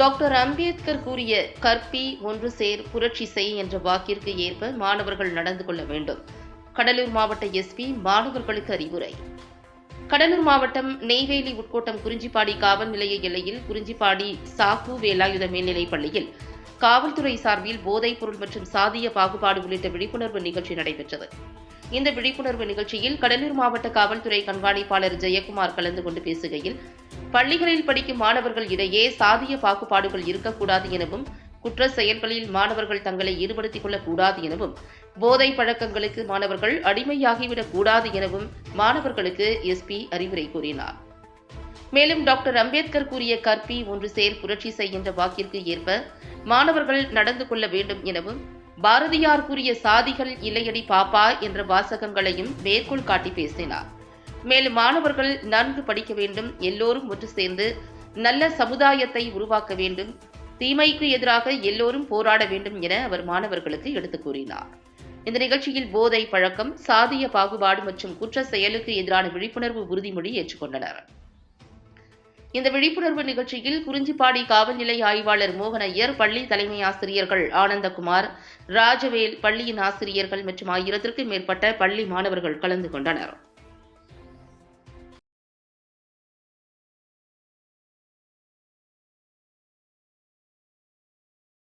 Doctor Ambedkar கூறிய கற்பி ஒன்று சேர் புரட்சி செய் என்ற வாக்கிற்கு ஏற்ப மாணவர்கள் நடந்து கொள்ள வேண்டும். கடலூர் மாவட்ட எஸ்பி மாணவர்களுக்கு அறிவுரை. கடலூர் மாவட்டம் நெய்வேலி உட்கோட்டம் குறிஞ்சிப்பாடி காவல் நிலைய எல்லையில் குறிஞ்சிப்பாடி சாக்கு வேலாயுத மேல்நிலைப் பள்ளியில் காவல்துறை சார்பில் போதைப் பொருள் மற்றும் சாதிய பாகுபாடு உள்ளிட்ட விழிப்புணர்வு நிகழ்ச்சி நடைபெற்றது. இந்த விழிப்புணர்வு நிகழ்ச்சியில் கடலூர் மாவட்ட காவல்துறை கண்காணிப்பாளர் ஜெயக்குமார் கலந்து கொண்டு பேசுகையில் பள்ளிகளில் படிக்கும் மாணவர்கள் இடையே சாதிய பாகுபாடுகள் இருக்கக்கூடாது எனவும் குற்ற செயல்களில் மாணவர்கள் தங்களை ஈடுபடுத்திக் கொள்ளக்கூடாது எனவும் போதை பழக்கங்களுக்கு மாணவர்கள் அடிமையாகிவிடக் கூடாது எனவும் மாணவர்களுக்கு எஸ்பி அறிவுரை கூறினார். மேலும் டாக்டர் அம்பேத்கர் கூறிய கற்பி ஒன்று சேர் புரட்சி செய் என்ற வாக்கிற்கு ஏற்ப மாணவர்கள் நடந்து கொள்ள வேண்டும் எனவும் பாரதியார் கூறிய சாதிகள் இல்லையடி பாப்பா என்ற வாசகங்களையும் மேற்கோள் காட்டி பேசினார். மேலும் மாணவர்கள் நன்கு படிக்க வேண்டும் எல்லோரும் ஒன்று சேர்ந்து நல்ல சமுதாயத்தை உருவாக்க வேண்டும் தீமைக்கு எதிராக எல்லோரும் போராட வேண்டும் என அவர் மாணவர்களுக்கு எடுத்துக் கூறினார். இந்த நிகழ்ச்சியில் போதை பழக்கம் சாதிய பாகுபாடு மற்றும் குற்ற செயலுக்கு எதிரான விழிப்புணர்வு உறுதிமொழி ஏற்றுக்கொண்டனர். இந்த விழிப்புணர்வு நிகழ்ச்சியில் குறிஞ்சிப்பாடி காவல்நிலை ஆய்வாளர் மோகனையர் பள்ளி தலைமை ஆசிரியர்கள் ஆனந்தகுமார் ராஜவேல் பள்ளியின் ஆசிரியர்கள் மற்றும் ஆயிரத்திற்கும் மேற்பட்ட பள்ளி மாணவர்கள் கலந்து கொண்டனர்.